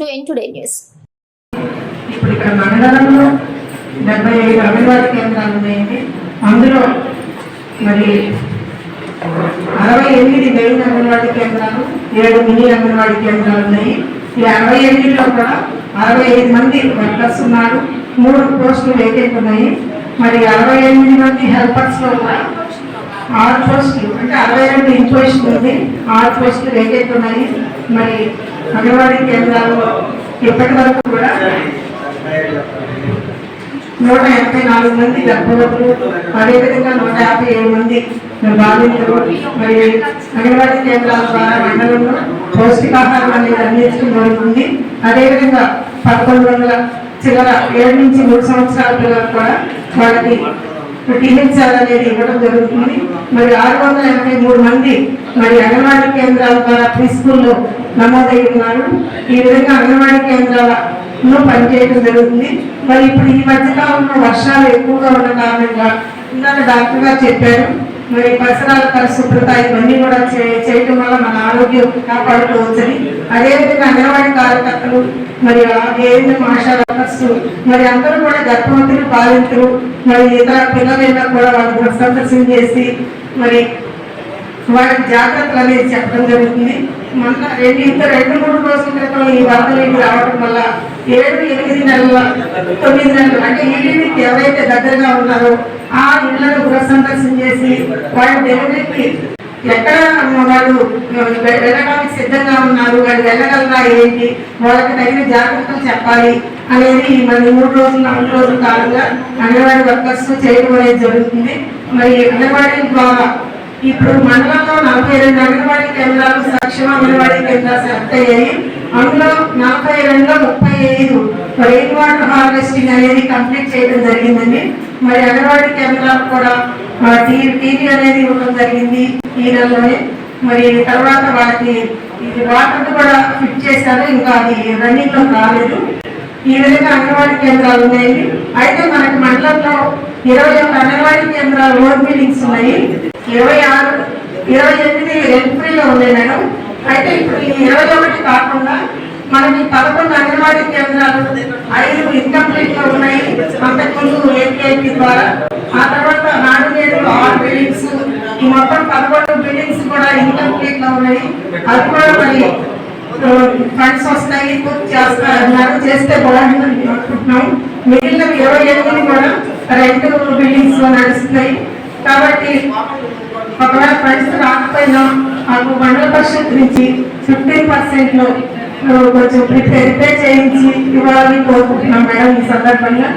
To N today news ఇప్పుడు ఇక్కడ మండలంలో డెబ్బై ఐదు అంగన్వాడీ కేంద్రాలు ఉన్నాయండి. అందులో మరి అరవై ఎనిమిది మెయిన్ అంగన్వాడీ కేంద్రాలు ఏడు మినీ అంగన్వాడీ కేంద్రాలు ఉన్నాయి. ఈ అరవై ఎనిమిదిలో కూడా అరవై ఐదు మంది వర్కర్స్ ఉన్నారు. మూడు పోస్టులు వేకెంట్ ఉన్నాయి. మరి అరవై ఎనిమిది మంది హెల్పర్స్లో కూడా ఆరు పోస్టులు అంటే అరవై రెండు ఇంపోజిషన్ ఉంది. ఆరు పోస్టులు వేకెంట్ ఉన్నాయి. మరి అంగన్వాడీ కేంద్రాల్లో ఇప్పటి వరకు కూడా నూట ఎనభై నాలుగు మంది గర్భవతులు అదేవిధంగా నూట యాభై ఏడు మంది బాధితులు మరి అంగన్వాడీ కేంద్రాల ద్వారా మండలంలో పౌష్టికాహారం అనేది అందించడం జరుగుతుంది. అదేవిధంగా పదకొండు వందల చిల్లర ఏడు నుంచి మూడు సంవత్సరాల పిల్లలకు కూడా వాళ్ళకి టీహెచ్ఆర్ అనేది ఇవ్వడం జరుగుతుంది. మరి ఆరు వందల ఎనభై మూడు మంది మరి అంగన్వాడీ కేంద్రాల ద్వారా ప్రీ స్కూల్లో నమోదై ఉన్నారు ఈ విధంగా అంగన్వాడీ కేంద్రాలను పనిచేయడం జరుగుతుంది. మరి ఇప్పుడు ఈ మధ్యకాలంలో వర్షాలు ఎక్కువగా ఉన్న కారణంగా ఇందాక డాక్టర్ గారు చెప్పారు. మరి పరిసరాల పరిశుభ్రత ఇవన్నీ కూడా చేయటం వల్ల మన ఆరోగ్యం కాపాడుకోవచ్చని అదేవిధంగా అంగన్వాడీ కార్యకర్తలు మరి ఏదైనా ఆశా వర్కర్స్ మరి అందరూ కూడా గర్భవంతులు బాధితులు మరి ఇతర పిల్లలైనా కూడా వాళ్ళు సందర్శన చేసి మరి వారికి జాగ్రత్తలు అనేది చెప్పడం జరుగుతుంది. మొన్న రెండు ఇంత రెండు మూడు రోజుల క్రితం ఈ వరద ఇవి రావడం వల్ల ఏడు ఎనిమిది నెలల తొమ్మిది నెలలు అంటే ఇంటికి ఎవరైతే దగ్గరగా ఉన్నారో ఆ ఇళ్ళను గృహ సందర్శన చేసి వాళ్ళ డెలివరీకి ఎక్కడ వాళ్ళు వెళ్ళడానికి సిద్ధంగా ఉన్నారు? వాళ్ళు వెళ్ళగలరా? ఏంటి? వాళ్ళకి తగిన జాగ్రత్తలు చెప్పాలి అనేది మరి మూడు రోజులు నాలుగు రోజుల కాలంగా అంగన్వాడీ వర్కర్స్ చేయడం అనేది జరుగుతుంది. మరి అంగన్వాడీ ద్వారా ఇప్పుడు మండలంలో నలభై రెండు అంగన్వాడీ కేంద్రాలు సక్షమ అంగన్వాడీ కేంద్రాలు సెలెక్ట్ అయ్యాయి. అందులో నలభై రెండులో ముప్పై ఐదు రెయిన్ వాటర్ హార్వెస్టింగ్ అనేది కంప్లీట్ చేయడం జరిగిందండి. మరి అంగన్వాడీ కేంద్రాలు కూడా ఆ, టీ- టీవీ అనేది ఇవ్వడం జరిగింది ఈ నెలలోనే మరి తర్వాత వాళ్ళకి ఇది వాటర్ కూడా ఫిట్ చేశారు ఇంకా అది రన్నింగ్లో రాలేదు. ఈ విధంగా అంగన్వాడీ కేంద్రాలు ఉన్నాయి. అయితే మనకి మండలంలో ఇరవై ఒక్క అంగన్వాడీ కేంద్రాలు రోడ్ బిల్డింగ్స్ ఉన్నాయి. ఇరవై ఆరు ఇరవై ఎనిమిది ఎంట్రీలో ఉన్నాయి మేడం. అయితే ఇప్పుడు ఈ ఇరవై ఒకటి కాకుండా మనకి పదకొండు అంగన్వాడీ కేంద్రాలు ఐదు ఇన్కంప్లీట్ ఉన్నాయి. అంతకుముందు ఏపీఐపీ ద్వారా ఆ తర్వాత నాడు నేడు ఆరు బిల్డింగ్స్ ఈ మొత్తం పదకొండు బిల్డింగ్స్ కూడా లో ఉన్నాయి అది కూడా మరి ఫండ్స్ వస్తాయి పూర్తి చేస్తా చేస్తే బాగుంటుందని అనుకుంటున్నాం. మిగిలిన ఇరవై ఎనిమిది కూడా రెండు బిల్డింగ్స్లో నడుస్తున్నాయి. కాబట్టి ఒకవేళ ఫండ్స్ రాకపోయినా మాకు మండల పరిషత్ నుంచి ఫిఫ్టీన్ పర్సెంట్లో కొంచెం ప్రిపేర్ చేయించి ఇవ్వాలని కోరుకుంటున్నాం మేడం ఈ సందర్భంగా.